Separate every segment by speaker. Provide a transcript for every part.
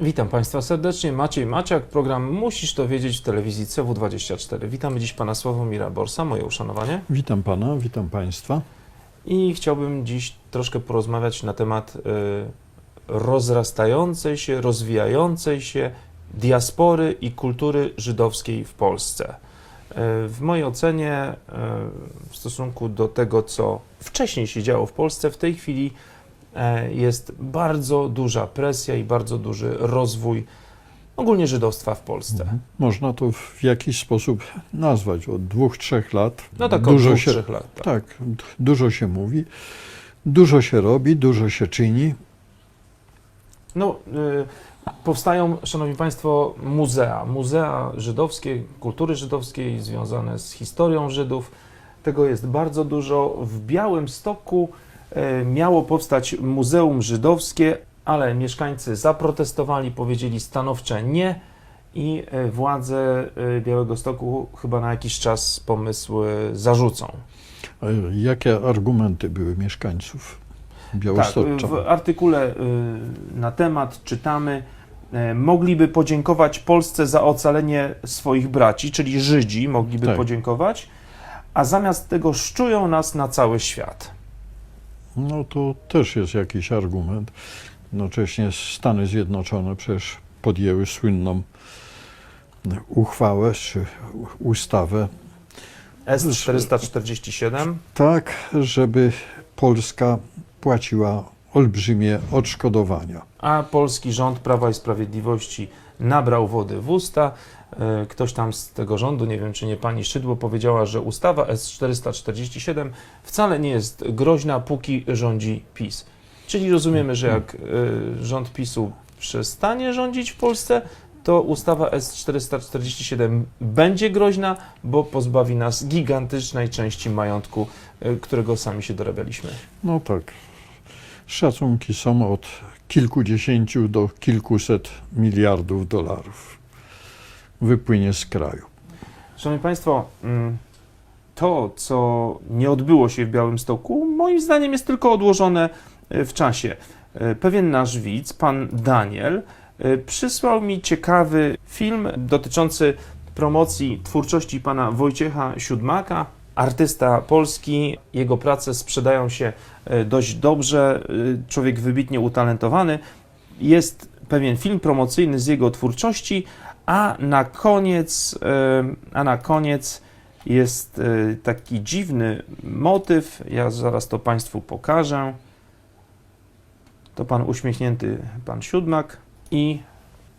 Speaker 1: Witam Państwa serdecznie. Maciej Maciak, program Musisz to wiedzieć w telewizji CW24. Witamy dziś Pana Sławomira Borsa, moje uszanowanie.
Speaker 2: Witam pana, witam państwa.
Speaker 1: I chciałbym dziś troszkę porozmawiać na temat y, rozrastającej się, rozwijającej się diaspory i kultury żydowskiej w Polsce. Y, w mojej ocenie, y, w stosunku do tego, co wcześniej się działo w Polsce, w tej chwili jest bardzo duża presja i bardzo duży rozwój ogólnie żydowstwa w Polsce.
Speaker 2: Mhm. Można to w jakiś sposób nazwać. Od dwóch, trzech lat
Speaker 1: No tak,
Speaker 2: dużo
Speaker 1: dwóch,
Speaker 2: się,
Speaker 1: trzech lat. Tak.
Speaker 2: tak, dużo się mówi, dużo się robi, dużo się czyni.
Speaker 1: No, y, powstają, Szanowni Państwo, muzea. Muzea żydowskie, kultury żydowskiej związane z historią Żydów. Tego jest bardzo dużo. W Białym Stoku miało powstać Muzeum Żydowskie, ale mieszkańcy zaprotestowali, powiedzieli stanowcze nie i y, władze y, Białego Stoku chyba na jakiś czas pomysł zarzucą.
Speaker 2: A Jakie argumenty były mieszkańców
Speaker 1: Tak,
Speaker 2: Białostocza?
Speaker 1: w artykule na temat czytamy, e, mogliby podziękować Polsce za ocalenie swoich braci, czyli Żydzi mogliby
Speaker 2: Tak.
Speaker 1: podziękować, a zamiast tego szczują nas na cały świat.
Speaker 2: No to też jest jakiś argument. Jednocześnie Stany Zjednoczone przecież podjęły słynną uchwałę czy ustawę
Speaker 1: S-447,
Speaker 2: tak, żeby Polska płaciła olbrzymie odszkodowania.
Speaker 1: a polski rząd Prawa i Sprawiedliwości nabrał wody w usta. E, Ktoś tam z tego rządu, nie wiem czy nie pani Szydło, powiedziała, że ustawa S-447 wcale nie jest groźna, póki rządzi PiS. Czyli rozumiemy, że jak e, rząd PiSu przestanie rządzić w Polsce, to ustawa S-447 będzie groźna, bo pozbawi nas gigantycznej części majątku, e, którego sami się dorabialiśmy.
Speaker 2: No tak. Szacunki są od kilkudziesięciu do kilkuset miliardów dolarów. Wypłynie z kraju.
Speaker 1: Szanowni Państwo, mm, to, co nie odbyło się w Białymstoku, moim zdaniem jest tylko odłożone e, w czasie. E, Pewien nasz widz, pan Daniel, e, przysłał mi ciekawy film dotyczący promocji twórczości pana Wojciecha Siódmaka, artysta polski. Jego prace sprzedają się e, dość dobrze, e, człowiek wybitnie utalentowany. Jest pewien film promocyjny z jego twórczości, a na koniec, e, a na koniec jest taki dziwny motyw. Ja zaraz to Państwu pokażę. To pan uśmiechnięty, pan Siódmak i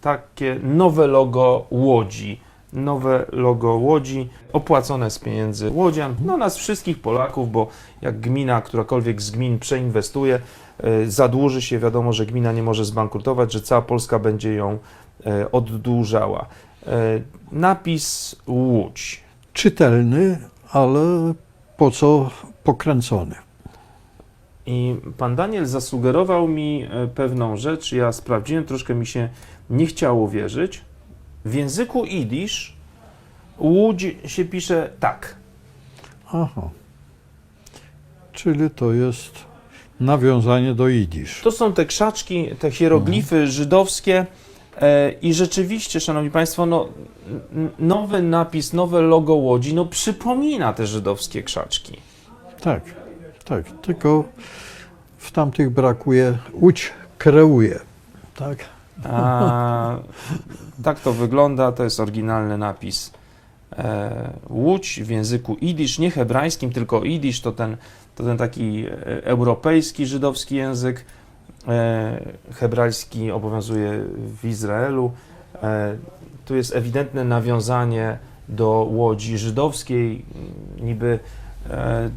Speaker 1: takie nowe logo Łodzi. Nowe logo Łodzi, opłacone z pieniędzy Łodzian, no nas wszystkich Polaków, bo jak gmina, którakolwiek z gmin przeinwestuje, e, zadłuży się, wiadomo, że gmina nie może zbankrutować, że cała Polska będzie ją e, oddłużała. E, Napis Łódź.
Speaker 2: Czytelny, ale po co pokręcony?
Speaker 1: I pan Daniel zasugerował mi pewną rzecz, ja sprawdziłem, troszkę mi się nie chciało wierzyć. W języku idisz łódź się pisze tak.
Speaker 2: Aha. Czyli to jest nawiązanie do jidysz.
Speaker 1: To są te krzaczki, te hieroglify żydowskie e, i rzeczywiście, szanowni państwo, no, n- nowy napis, nowe logo łodzi, no przypomina te żydowskie krzaczki.
Speaker 2: Tak, tak. Tylko w tamtych brakuje łódź kreuje. Tak?
Speaker 1: A, tak to wygląda, to jest oryginalny napis. E, Łódź w języku idisz, nie hebrajskim, tylko idisz, to ten, to ten taki e, europejski, żydowski język. E, hebrajski obowiązuje w Izraelu. E, tu jest ewidentne nawiązanie do łodzi żydowskiej. Niby e,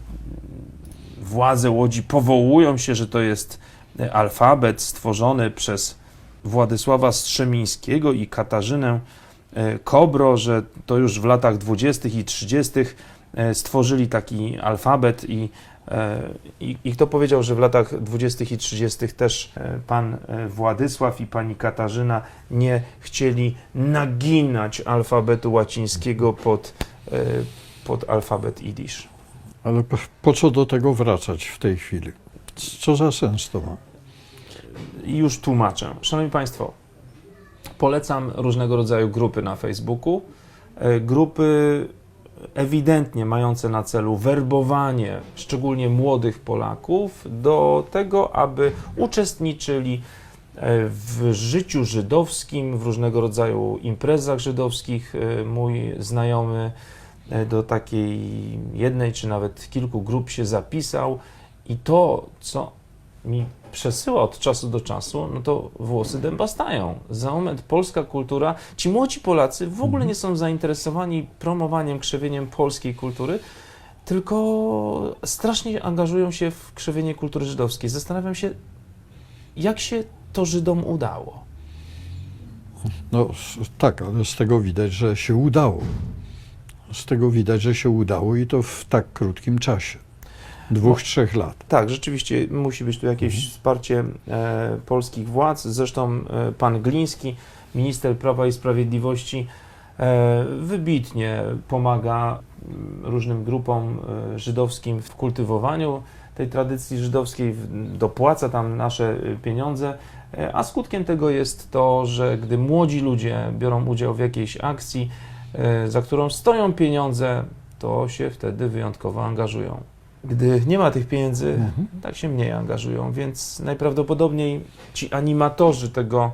Speaker 1: władze łodzi powołują się, że to jest e, alfabet stworzony przez Władysława Strzemińskiego i Katarzynę e, Kobro, że to już w latach 20. i 30. e, stworzyli taki alfabet i, e, i, i kto powiedział, że w latach 20. i 30. też pan Władysław i pani Katarzyna nie chcieli naginać alfabetu łacińskiego pod, pod alfabet idisz.
Speaker 2: Ale po co do tego wracać w tej chwili? Co za sens to ma?
Speaker 1: Już tłumaczę. Szanowni Państwo, Polecam różnego rodzaju grupy na Facebooku. E, Grupy ewidentnie mające na celu werbowanie szczególnie młodych Polaków do tego, aby uczestniczyli e, w życiu żydowskim, w różnego rodzaju imprezach żydowskich. E, Mój znajomy do takiej jednej czy nawet kilku grup się zapisał i to, co mi przesyła od czasu do czasu, no to włosy dęba stają. Za moment polska kultura, ci młodzi Polacy w ogóle nie są zainteresowani promowaniem, krzewieniem polskiej kultury, tylko strasznie angażują się w krzewienie kultury żydowskiej. Zastanawiam się, jak się to Żydom udało.
Speaker 2: No tak, ale z tego widać, że się udało. Z tego widać, że się udało i to w tak krótkim czasie. Dwóch, trzech lat.
Speaker 1: Tak, rzeczywiście musi być tu jakieś wsparcie e, polskich władz. Zresztą e, pan Gliński, minister Prawa i Sprawiedliwości, e, wybitnie pomaga mm, różnym grupom e, żydowskim w kultywowaniu tej tradycji żydowskiej, dopłaca tam nasze e, pieniądze. E, A skutkiem tego jest to, że gdy młodzi ludzie biorą udział w jakiejś akcji, za którą stoją pieniądze, to się wtedy wyjątkowo angażują. Gdy nie ma tych pieniędzy,
Speaker 2: Mhm.
Speaker 1: tak się mniej angażują, więc najprawdopodobniej ci animatorzy tego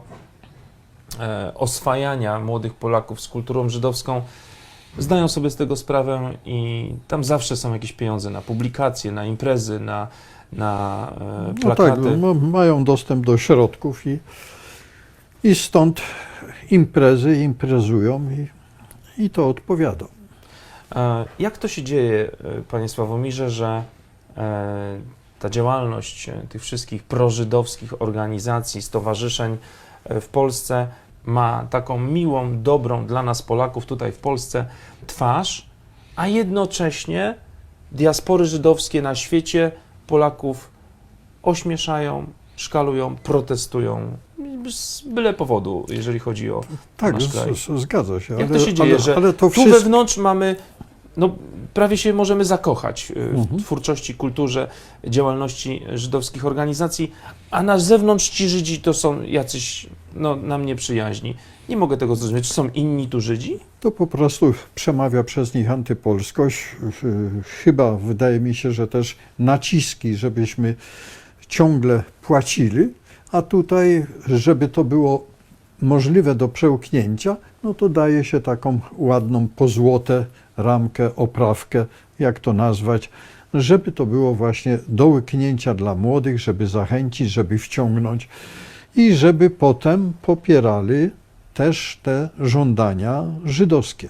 Speaker 1: e, oswajania młodych Polaków z kulturą żydowską zdają sobie z tego sprawę i tam zawsze są jakieś pieniądze na publikacje, na imprezy, na, na e,
Speaker 2: No tak,
Speaker 1: plakaty.
Speaker 2: no, mają dostęp do środków i, i stąd imprezy imprezują i, i to odpowiada.
Speaker 1: E, Jak to się dzieje, e, panie Sławomirze, że e, ta działalność tych wszystkich prożydowskich organizacji, stowarzyszeń w Polsce ma taką miłą, dobrą dla nas Polaków tutaj w Polsce twarz, a jednocześnie diaspory żydowskie na świecie Polaków ośmieszają, szkalują, protestują z byle powodu, jeżeli chodzi o
Speaker 2: Tak,
Speaker 1: nasz kraj.
Speaker 2: zgadza się.
Speaker 1: Jak
Speaker 2: ale,
Speaker 1: to się dzieje,
Speaker 2: ale,
Speaker 1: że
Speaker 2: ale to
Speaker 1: Tu
Speaker 2: wszystko.
Speaker 1: wewnątrz mamy, no prawie się możemy zakochać y, w
Speaker 2: Mhm.
Speaker 1: twórczości, kulturze, działalności żydowskich organizacji, a na zewnątrz ci Żydzi to są jacyś, no, nam nieprzyjaźni. Nie mogę tego zrozumieć. Czy są inni tu Żydzi?
Speaker 2: To po prostu przemawia przez nich antypolskość. Ch- Chyba wydaje mi się, że też naciski, żebyśmy ciągle płacili, a tutaj, żeby to było możliwe do przełknięcia, no to daje się taką ładną pozłotę ramkę, oprawkę, jak to nazwać, żeby to było właśnie do łyknięcia dla młodych, żeby zachęcić, żeby wciągnąć i żeby potem popierali też te żądania żydowskie.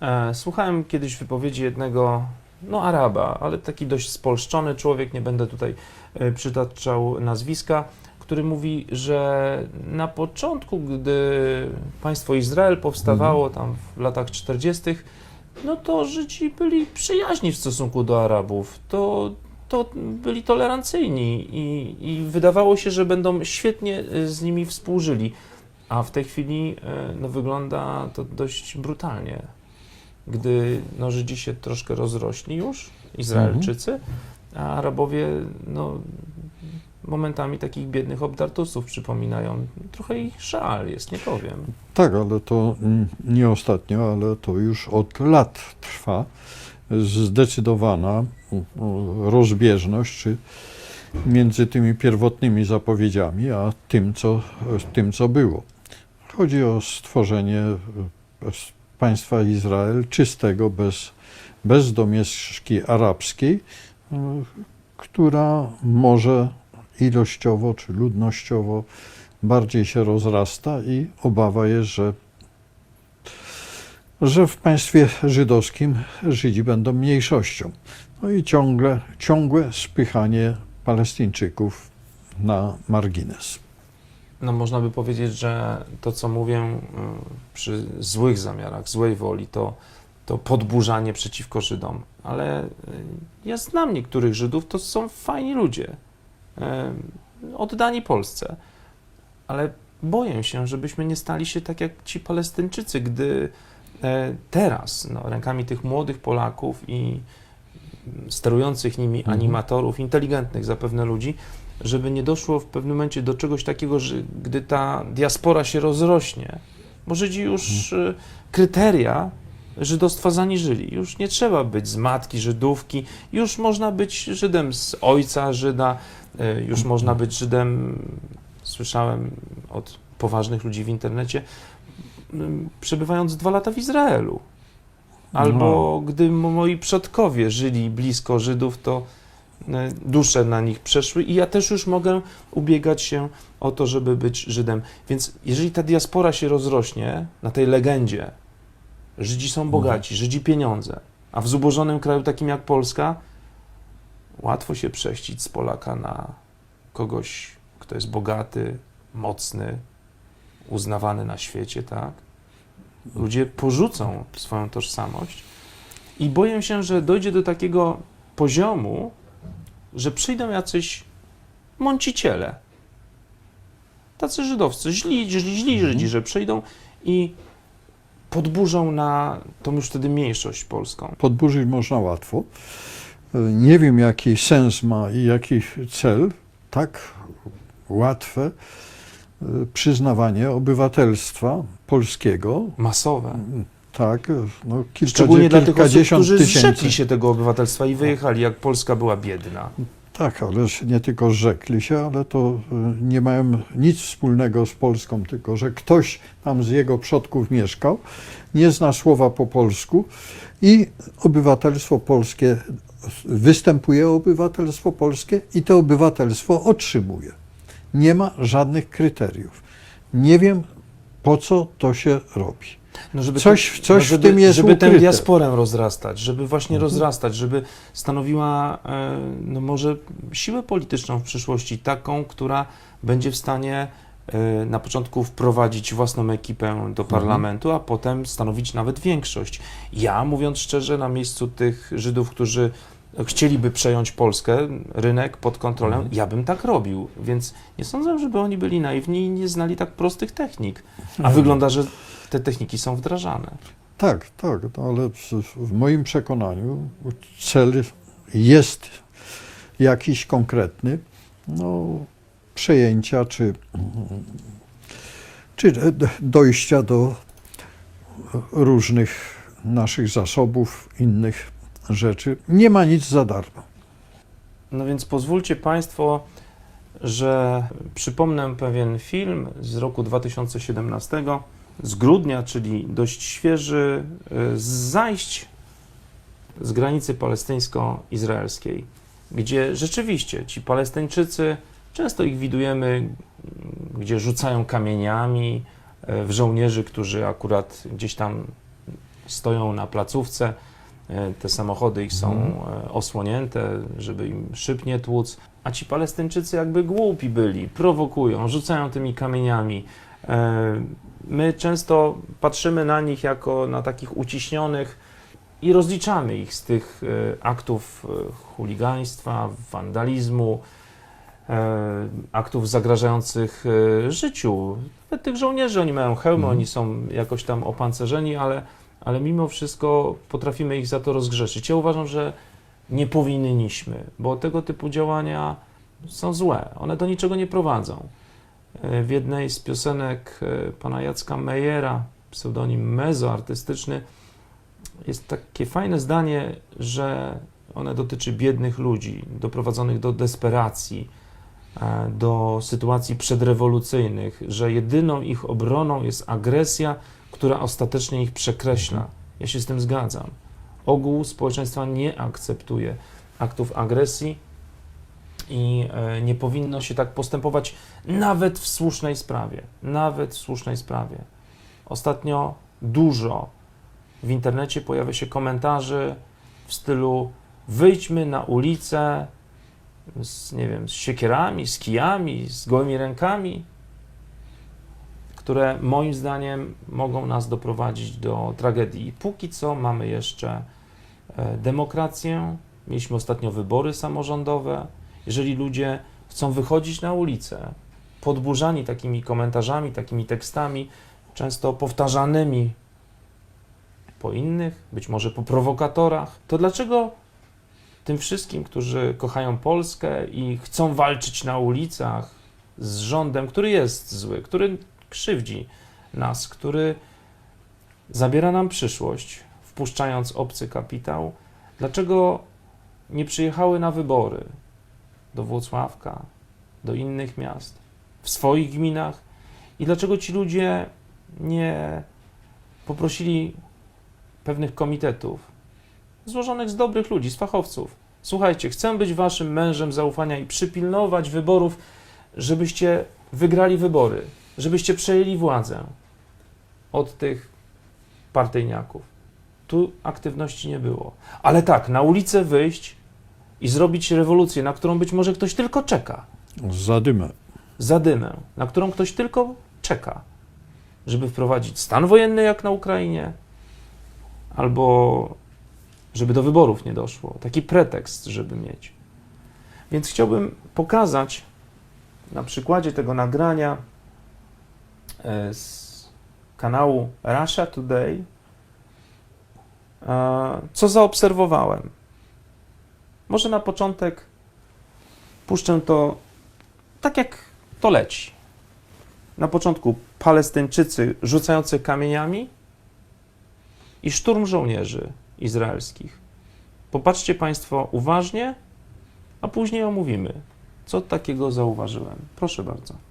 Speaker 1: E, Słuchałem kiedyś wypowiedzi jednego, no Araba, ale taki dość spolszczony człowiek, nie będę tutaj e, przytaczał nazwiska, który mówi, że na początku, gdy państwo Izrael powstawało tam w latach 40., no to Żydzi byli przyjaźni w stosunku do Arabów. To, to byli tolerancyjni i, i wydawało się, że będą świetnie e, z nimi współżyli. A w tej chwili e, no, wygląda to dość brutalnie. Gdy no, Żydzi się troszkę rozrośli już, Izraelczycy, a Arabowie no, momentami takich biednych obdartusów przypominają. Trochę ich żal jest, nie powiem.
Speaker 2: Tak, ale to nie ostatnio, ale to już od lat trwa zdecydowana rozbieżność między tymi pierwotnymi zapowiedziami, a tym, co, tym, co było. Chodzi o stworzenie e, państwa Izrael czystego, bez, bez domieszki arabskiej, e, która może ilościowo czy ludnościowo bardziej się rozrasta i obawa jest, że, że w państwie żydowskim Żydzi będą mniejszością. No i ciągle, ciągłe spychanie Palestyńczyków na margines.
Speaker 1: No, można by powiedzieć, że to, co mówię y, przy złych zamiarach, złej woli, to, to podburzanie przeciwko Żydom. Ale y, ja znam niektórych Żydów, to są fajni ludzie, oddani Polsce. Ale boję się, żebyśmy nie stali się tak jak ci Palestyńczycy, gdy e, teraz no, rękami tych młodych Polaków i sterujących nimi
Speaker 2: Mhm.
Speaker 1: animatorów, inteligentnych zapewne ludzi, żeby nie doszło w pewnym momencie do czegoś takiego, że gdy ta diaspora się rozrośnie, bo Żydzi już y, kryteria żydostwa zaniżyli. Już nie trzeba być z matki Żydówki, już można być Żydem z ojca Żyda, już można być Żydem, słyszałem od poważnych ludzi w internecie, ym, przebywając dwa lata w Izraelu. Albo gdy m- moi przodkowie żyli blisko Żydów, to e, dusze na nich przeszły i ja też już mogę ubiegać się o to, żeby być Żydem. Więc jeżeli ta diaspora się rozrośnie na tej legendzie, Żydzi są bogaci, Żydzi pieniądze, a w zubożonym kraju takim jak Polska łatwo się prześcić z Polaka na kogoś, kto jest bogaty, mocny, uznawany na świecie, tak? Ludzie porzucą swoją tożsamość i boję się, że dojdzie do takiego poziomu, że przyjdą jacyś mąciciele. Tacy żydowscy, źli, źli, źli
Speaker 2: Mhm.
Speaker 1: Żydzi, że przyjdą i podburzą na tą już wtedy mniejszość polską.
Speaker 2: Podburzyć można łatwo. E, Nie wiem, jaki sens ma i jaki cel tak łatwe e, przyznawanie obywatelstwa polskiego.
Speaker 1: Masowe.
Speaker 2: Tak, no kilka,
Speaker 1: Szczególnie dla tych osób,
Speaker 2: kilkadziesiąt
Speaker 1: którzy
Speaker 2: tysięcy.
Speaker 1: zrzekli się tego obywatelstwa i wyjechali, jak Polska była biedna.
Speaker 2: Tak, ale nie tylko rzekli się, ale to y, nie mają nic wspólnego z Polską, tylko że ktoś tam z jego przodków mieszkał, nie zna słowa po polsku i obywatelstwo polskie, występuje obywatelstwo polskie i to obywatelstwo otrzymuje. Nie ma żadnych kryteriów. Nie wiem, po co to się robi.
Speaker 1: No żeby
Speaker 2: Coś- coś w
Speaker 1: żeby,
Speaker 2: tym jest
Speaker 1: Żeby tę
Speaker 2: ukryte.
Speaker 1: diasporę rozrastać, żeby właśnie
Speaker 2: Mhm.
Speaker 1: rozrastać, żeby stanowiła e, no może siłę polityczną w przyszłości, taką, która będzie w stanie e, na początku wprowadzić własną ekipę
Speaker 2: Mhm.
Speaker 1: do parlamentu, a potem stanowić nawet większość. Ja, mówiąc szczerze, na miejscu tych Żydów, którzy chcieliby przejąć Polskę, rynek pod kontrolę,
Speaker 2: Mhm.
Speaker 1: ja bym tak robił, więc nie sądzę, żeby oni byli naiwni i nie znali tak prostych technik. A
Speaker 2: Mhm.
Speaker 1: wygląda, że te techniki są wdrażane.
Speaker 2: Tak, tak, no ale w, moim przekonaniu cel jest jakiś konkretny, no, przejęcia czy, czy dojścia do różnych naszych zasobów, innych rzeczy. Nie ma nic za darmo.
Speaker 1: No więc pozwólcie Państwo, że przypomnę pewien film z roku 2017, z grudnia, czyli dość świeży, y, z zajść z granicy palestyńsko-izraelskiej, gdzie rzeczywiście ci Palestyńczycy, często ich widujemy, gdzie rzucają kamieniami y, w żołnierzy, którzy akurat gdzieś tam stoją na placówce. E, Te samochody ich są e, osłonięte, żeby im szyb nie tłuc, a ci Palestyńczycy jakby głupi byli, prowokują, rzucają tymi kamieniami. E, My często patrzymy na nich jako na takich uciśnionych i rozliczamy ich z tych aktów chuligaństwa, wandalizmu, aktów zagrażających życiu. Nawet tych żołnierzy, oni mają hełmy,
Speaker 2: Mhm.
Speaker 1: oni są jakoś tam opancerzeni, ale ale mimo wszystko potrafimy ich za to rozgrzeszyć. Ja uważam, że nie powinniśmy, bo tego typu działania są złe. One do niczego nie prowadzą. E, W jednej z piosenek e, pana Jacka Mejera, pseudonim Mezo artystyczny, jest takie fajne zdanie, że one dotyczy biednych ludzi, doprowadzonych do desperacji, e, do sytuacji przedrewolucyjnych, że jedyną ich obroną jest agresja, która ostatecznie ich przekreśla. Ja się z tym zgadzam. Ogół społeczeństwa nie akceptuje aktów agresji i e, nie powinno się tak postępować nawet w słusznej sprawie. Nawet w słusznej sprawie. Ostatnio dużo w internecie pojawia się komentarzy w stylu wyjdźmy na ulicę z, nie wiem, z siekierami, z kijami, z gołymi rękami, które moim zdaniem mogą nas doprowadzić do tragedii. Póki co mamy jeszcze e, demokrację, mieliśmy ostatnio wybory samorządowe. Jeżeli ludzie chcą wychodzić na ulicę, podburzani takimi komentarzami, takimi tekstami, często powtarzanymi po innych, być może po prowokatorach, to dlaczego tym wszystkim, którzy kochają Polskę i chcą walczyć na ulicach z rządem, który jest zły, który krzywdzi nas, który zabiera nam przyszłość, wpuszczając obcy kapitał. Dlaczego nie przyjechały na wybory do Włocławka, do innych miast, w swoich gminach? I dlaczego ci ludzie nie poprosili pewnych komitetów złożonych z dobrych ludzi, z fachowców? Słuchajcie, chcę być waszym mężem zaufania i przypilnować wyborów, żebyście wygrali wybory, żebyście przejęli władzę od tych partyjniaków. Tu aktywności nie było. Ale tak, na ulicę wyjść i zrobić rewolucję, na którą być może ktoś tylko czeka,
Speaker 2: Zadymę.
Speaker 1: zadymę, na którą ktoś tylko czeka, żeby wprowadzić stan wojenny jak na Ukrainie, albo żeby do wyborów nie doszło. Taki pretekst, żeby mieć. Więc chciałbym pokazać na przykładzie tego nagrania z kanału Russia Today, e, co zaobserwowałem. Może na początek puszczę to tak, jak to leci. Na początku Palestyńczycy rzucający kamieniami i szturm żołnierzy izraelskich. Popatrzcie Państwo uważnie, a później omówimy, co takiego zauważyłem. Proszę bardzo.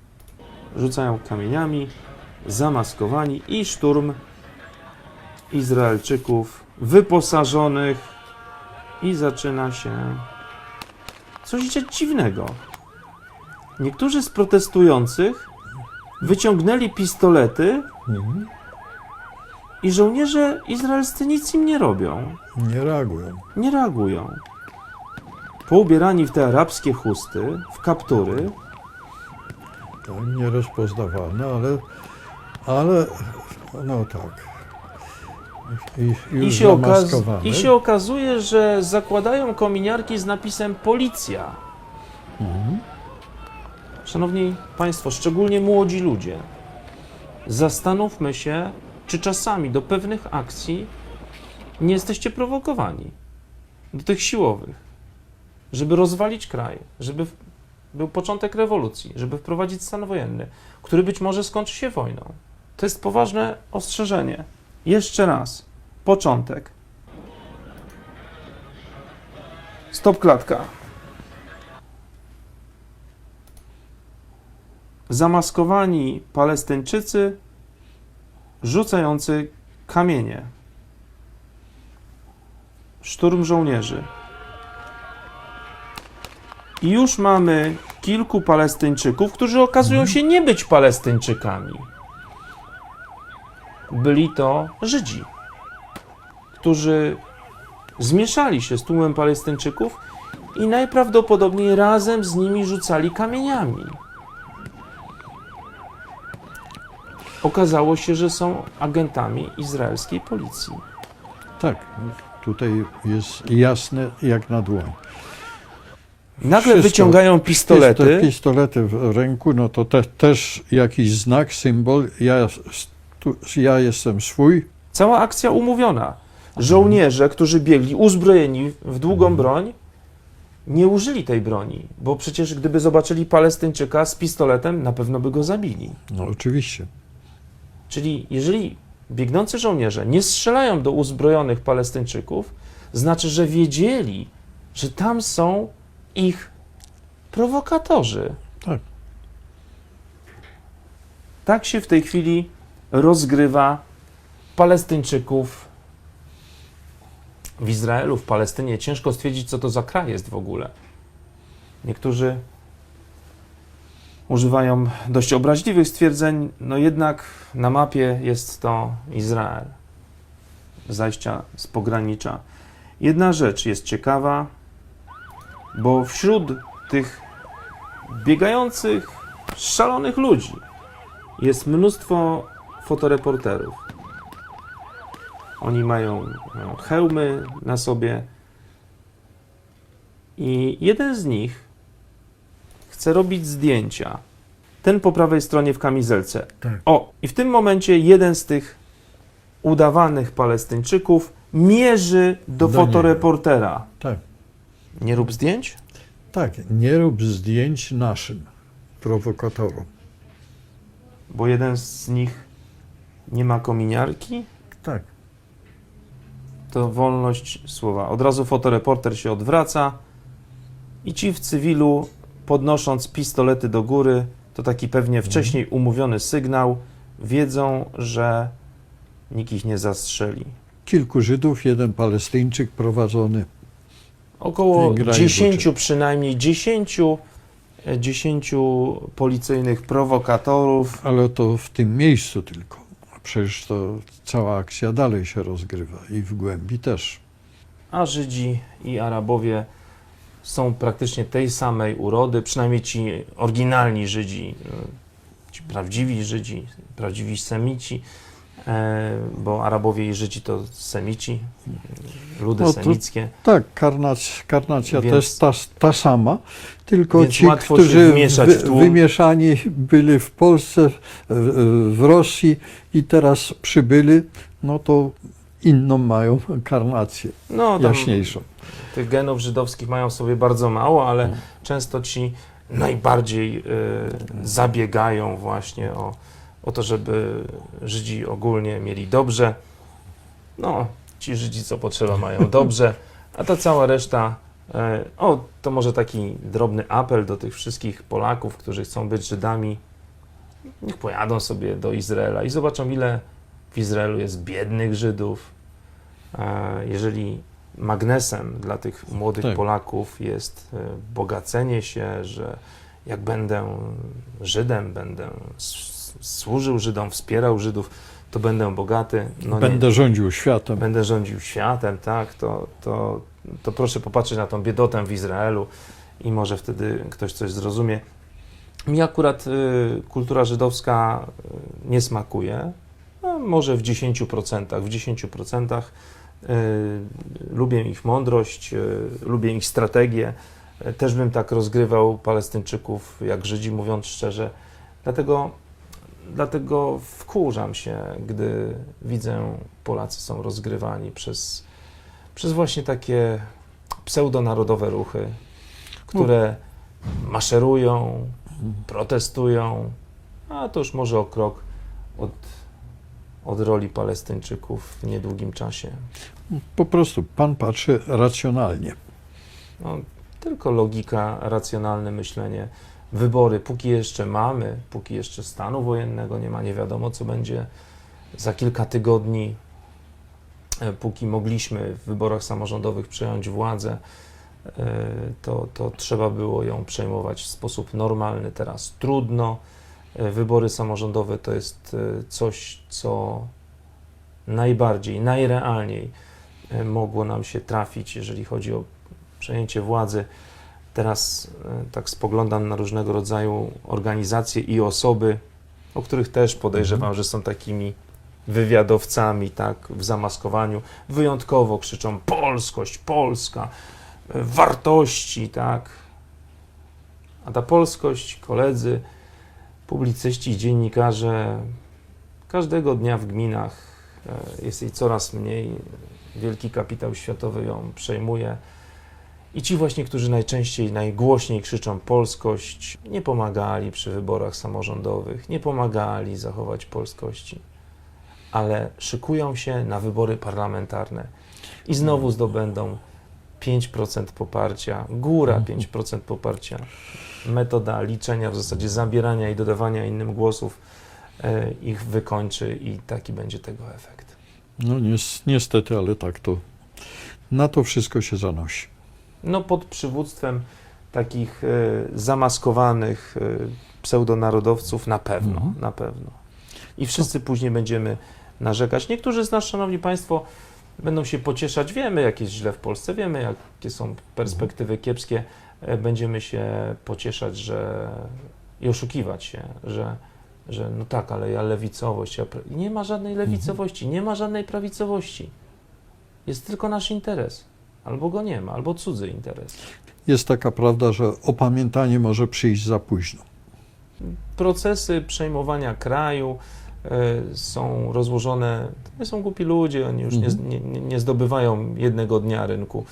Speaker 1: Rzucają kamieniami, zamaskowani i szturm Izraelczyków wyposażonych i zaczyna się coś dziwnego. Niektórzy z protestujących wyciągnęli pistolety
Speaker 2: Mhm.
Speaker 1: i żołnierze izraelscy nic im nie robią,
Speaker 2: Nie reagują.
Speaker 1: nie reagują. Poubierani w te arabskie chusty, w kaptury,
Speaker 2: Nierozpoznawalne, ale, ale no tak. I,
Speaker 1: i się, i się okazuje, że zakładają kominiarki z napisem Policja.
Speaker 2: Mhm.
Speaker 1: Szanowni Państwo, szczególnie młodzi ludzie, zastanówmy się, czy czasami do pewnych akcji nie jesteście prowokowani. Do tych siłowych, żeby rozwalić kraj, żeby był początek rewolucji, żeby wprowadzić stan wojenny, który być może skończy się wojną. To jest poważne ostrzeżenie. Jeszcze raz. Początek. Stop klatka. zamaskowani Palestyńczycy rzucający kamienie. Szturm żołnierzy. I już mamy kilku Palestyńczyków, którzy okazują się nie być Palestyńczykami. Byli to Żydzi, którzy zmieszali się z tłumem Palestyńczyków i najprawdopodobniej razem z nimi rzucali kamieniami. okazało się, że są agentami izraelskiej policji.
Speaker 2: Tak, tutaj jest jasne jak na dłoń.
Speaker 1: Nagle
Speaker 2: Wszystko.
Speaker 1: wyciągają
Speaker 2: Te
Speaker 1: pistolety.
Speaker 2: pistolety w ręku, no to te, też jakiś znak, symbol. Ja, stu, ja jestem swój.
Speaker 1: Cała akcja umówiona. Żołnierze, którzy biegli uzbrojeni w długą broń, nie użyli tej broni, bo przecież gdyby zobaczyli Palestyńczyka z pistoletem, na pewno by go zabili.
Speaker 2: No oczywiście.
Speaker 1: Czyli jeżeli biegnący żołnierze nie strzelają do uzbrojonych Palestyńczyków, znaczy, że wiedzieli, że tam są ich prowokatorzy.
Speaker 2: Tak.
Speaker 1: Tak się w tej chwili rozgrywa Palestyńczyków w Izraelu, w Palestynie. Ciężko stwierdzić, co to za kraj jest w ogóle. Niektórzy używają dość obraźliwych stwierdzeń, no jednak na mapie jest to Izrael. Zajścia z pogranicza. Jedna rzecz jest ciekawa, bo wśród tych biegających, szalonych ludzi jest mnóstwo fotoreporterów. Oni mają hełmy na sobie i jeden z nich chce robić zdjęcia. Ten po prawej stronie w kamizelce.
Speaker 2: Tak.
Speaker 1: O, i w tym momencie jeden z tych udawanych Palestyńczyków mierzy do,
Speaker 2: Do
Speaker 1: fotoreportera.
Speaker 2: Tak.
Speaker 1: Nie rób zdjęć?
Speaker 2: Tak, nie rób zdjęć naszym prowokatorom.
Speaker 1: Bo jeden z nich nie ma kominiarki?
Speaker 2: Tak.
Speaker 1: To wolność słowa. Od razu fotoreporter się odwraca i ci w cywilu, podnosząc pistolety do góry, to taki pewnie wcześniej umówiony sygnał, wiedzą, że nikt ich nie zastrzeli.
Speaker 2: Kilku Żydów, jeden Palestyńczyk prowadzony.
Speaker 1: Około
Speaker 2: Grają
Speaker 1: 10
Speaker 2: buczy.
Speaker 1: przynajmniej, 10, e, 10 policyjnych prowokatorów.
Speaker 2: Ale to w tym miejscu tylko. Przecież to cała akcja dalej się rozgrywa i w głębi też.
Speaker 1: a Żydzi i Arabowie są praktycznie tej samej urody, przynajmniej ci oryginalni Żydzi, e, ci prawdziwi Żydzi, prawdziwi Semici, e, bo Arabowie i Żydzi to Semici, ludy
Speaker 2: No to-
Speaker 1: semickie.
Speaker 2: Tak, karnac, karnacja
Speaker 1: Więc-
Speaker 2: też ta, ta sama, tylko ci, którzy
Speaker 1: wmieszać w tłum.
Speaker 2: wymieszani byli w Polsce, w, w Rosji i teraz przybyli, no to inną mają karnację,
Speaker 1: No,
Speaker 2: jaśniejszą.
Speaker 1: tych genów żydowskich mają sobie bardzo mało, ale
Speaker 2: Mhm.
Speaker 1: często ci najbardziej y, zabiegają właśnie o, o to, żeby Żydzi ogólnie mieli dobrze. No, ci Żydzi co potrzeba mają dobrze, a ta cała reszta. e, O, to może taki drobny apel do tych wszystkich Polaków, którzy chcą być Żydami. Niech pojadą sobie do Izraela i zobaczą, ile w Izraelu jest biednych Żydów. E, Jeżeli magnesem dla tych młodych
Speaker 2: Tak.
Speaker 1: Polaków jest e, bogacenie się, że jak będę Żydem, będę służył Żydom, wspierał Żydów, to będę bogaty. No
Speaker 2: Będę
Speaker 1: nie,
Speaker 2: rządził światem.
Speaker 1: będę rządził światem, tak, to, to, to proszę popatrzeć na tą biedotę w Izraelu i może wtedy ktoś coś zrozumie. Mi akurat y, kultura żydowska y, nie smakuje, no, może w 10%, w 10% y, lubię ich mądrość, y, lubię ich strategię, y, też bym tak rozgrywał Palestyńczyków, jak Żydzi, mówiąc szczerze, dlatego Dlatego wkurzam się, gdy widzę, Polacy są rozgrywani przez, przez właśnie takie pseudonarodowe ruchy, które maszerują, protestują, a to już może o krok od, od roli Palestyńczyków w niedługim czasie.
Speaker 2: Po prostu pan patrzy racjonalnie.
Speaker 1: No, tylko logika, racjonalne myślenie. Wybory, póki jeszcze mamy, póki jeszcze stanu wojennego nie ma, nie wiadomo co będzie za kilka tygodni, e, póki mogliśmy w wyborach samorządowych przejąć władzę, e, to, to trzeba było ją przejmować w sposób normalny. Teraz trudno. E, Wybory samorządowe to jest coś, co najbardziej, najrealniej mogło nam się trafić, jeżeli chodzi o przejęcie władzy. Teraz e, tak spoglądam na różnego rodzaju organizacje i osoby, o których też podejrzewam, że są takimi wywiadowcami, tak, w zamaskowaniu. Wyjątkowo krzyczą polskość, Polska, e, wartości, tak. A ta polskość, koledzy, publicyści i dziennikarze, każdego dnia w gminach e, jest jej coraz mniej. Wielki kapitał światowy ją przejmuje. I ci właśnie, którzy najczęściej, najgłośniej krzyczą polskość, nie pomagali przy wyborach samorządowych, nie pomagali zachować polskości, ale szykują się na wybory parlamentarne i znowu zdobędą 5% poparcia, góra 5% poparcia. Metoda liczenia, w zasadzie zabierania i dodawania innym głosów e, ich wykończy i taki będzie tego efekt.
Speaker 2: No nies- niestety, ale tak to. Na to wszystko się zanosi.
Speaker 1: No pod przywództwem takich e, zamaskowanych e, pseudonarodowców na pewno,
Speaker 2: Mhm.
Speaker 1: na pewno. I wszyscy później będziemy narzekać. Niektórzy z nas, szanowni państwo, będą się pocieszać. Wiemy, jak jest źle w Polsce, wiemy, jakie są perspektywy kiepskie. E, Będziemy się pocieszać, że i oszukiwać się, że, że no tak, ale ja lewicowość. Ja nie ma żadnej lewicowości, nie ma żadnej prawicowości. Jest tylko nasz interes. Albo go nie ma, albo cudzy interes.
Speaker 2: Jest taka prawda, że opamiętanie może przyjść za późno.
Speaker 1: procesy przejmowania kraju e, są rozłożone, to nie są głupi ludzie, oni już nie,
Speaker 2: Mhm.
Speaker 1: nie, nie zdobywają jednego dnia rynku.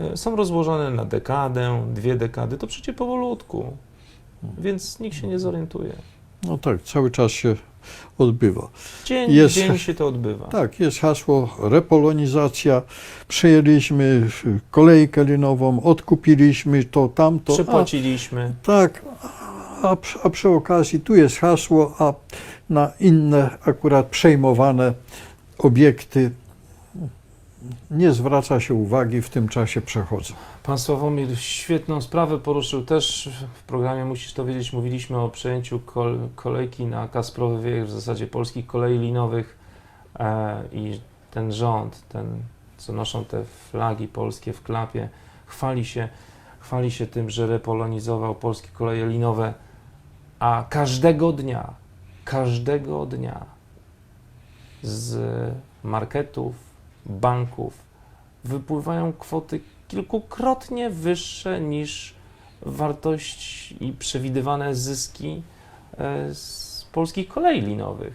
Speaker 1: e, są rozłożone na dekadę, dwie dekady, to przecież powolutku, więc nikt się nie zorientuje.
Speaker 2: No tak, cały czas się odbywa.
Speaker 1: Dzień
Speaker 2: Jest-
Speaker 1: dzień się to odbywa.
Speaker 2: Tak, jest hasło repolonizacja. Przejęliśmy kolejkę linową, odkupiliśmy to, tamto. A,
Speaker 1: Przepłaciliśmy.
Speaker 2: tak, a, a przy okazji tu jest hasło, a na inne akurat przejmowane obiekty nie zwraca się uwagi, w tym czasie przechodzą.
Speaker 1: Pan Sławomir świetną sprawę poruszył też w programie Musisz to wiedzieć. Mówiliśmy o przejęciu kol kolejki na Kasprowy Wiek, w zasadzie polskich kolei linowych e, i ten rząd, ten, co noszą te flagi polskie w klapie, chwali się, chwali się tym, że repolonizował polskie koleje linowe, a każdego dnia, każdego dnia z marketów, banków wypływają kwoty kilkukrotnie wyższe niż wartość i przewidywane zyski e, z polskich kolei linowych.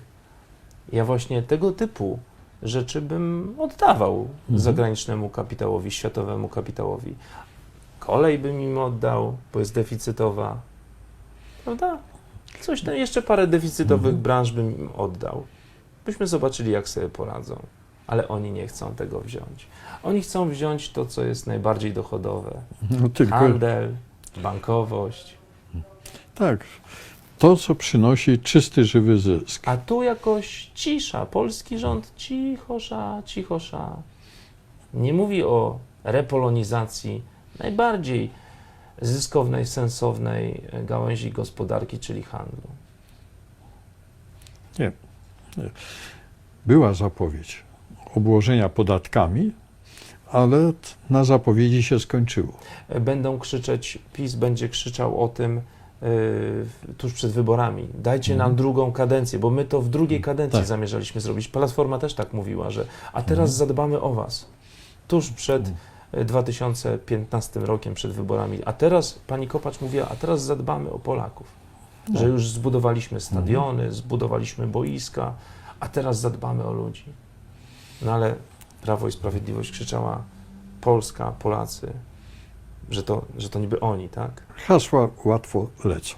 Speaker 1: Ja właśnie tego typu rzeczy bym oddawał
Speaker 2: Mhm.
Speaker 1: zagranicznemu kapitałowi, światowemu kapitałowi. Kolej bym im oddał, bo jest deficytowa. Prawda? Coś tam, jeszcze parę deficytowych
Speaker 2: Mhm.
Speaker 1: branż bym im oddał. Byśmy zobaczyli, jak sobie poradzą. Ale oni nie chcą tego wziąć. Oni chcą wziąć to, co jest najbardziej dochodowe.
Speaker 2: No tylko,
Speaker 1: Handel, bankowość.
Speaker 2: tak, to co przynosi czysty, żywy zysk.
Speaker 1: A tu jakoś cisza. Polski rząd cichosza, cichosza. Nie mówi o repolonizacji najbardziej zyskownej, sensownej gałęzi gospodarki, czyli handlu.
Speaker 2: Była zapowiedź obłożenia podatkami, ale na zapowiedzi się skończyło.
Speaker 1: Będą krzyczeć, PiS będzie krzyczał o tym yy, tuż przed wyborami. Dajcie nam
Speaker 2: Mhm.
Speaker 1: drugą kadencję, bo my to w drugiej kadencji
Speaker 2: Tak.
Speaker 1: zamierzaliśmy zrobić. Platforma też tak mówiła, że a teraz
Speaker 2: Mhm.
Speaker 1: zadbamy o was. Tuż przed
Speaker 2: Mhm.
Speaker 1: y, 2015 rokiem, przed wyborami. A teraz pani Kopacz mówiła, a teraz zadbamy o Polaków.
Speaker 2: No.
Speaker 1: Że już zbudowaliśmy stadiony, zbudowaliśmy boiska, a teraz zadbamy o ludzi. No ale Prawo i Sprawiedliwość krzyczała Polska, Polacy, że to, że to niby oni, tak?
Speaker 2: Hasła łatwo lecą.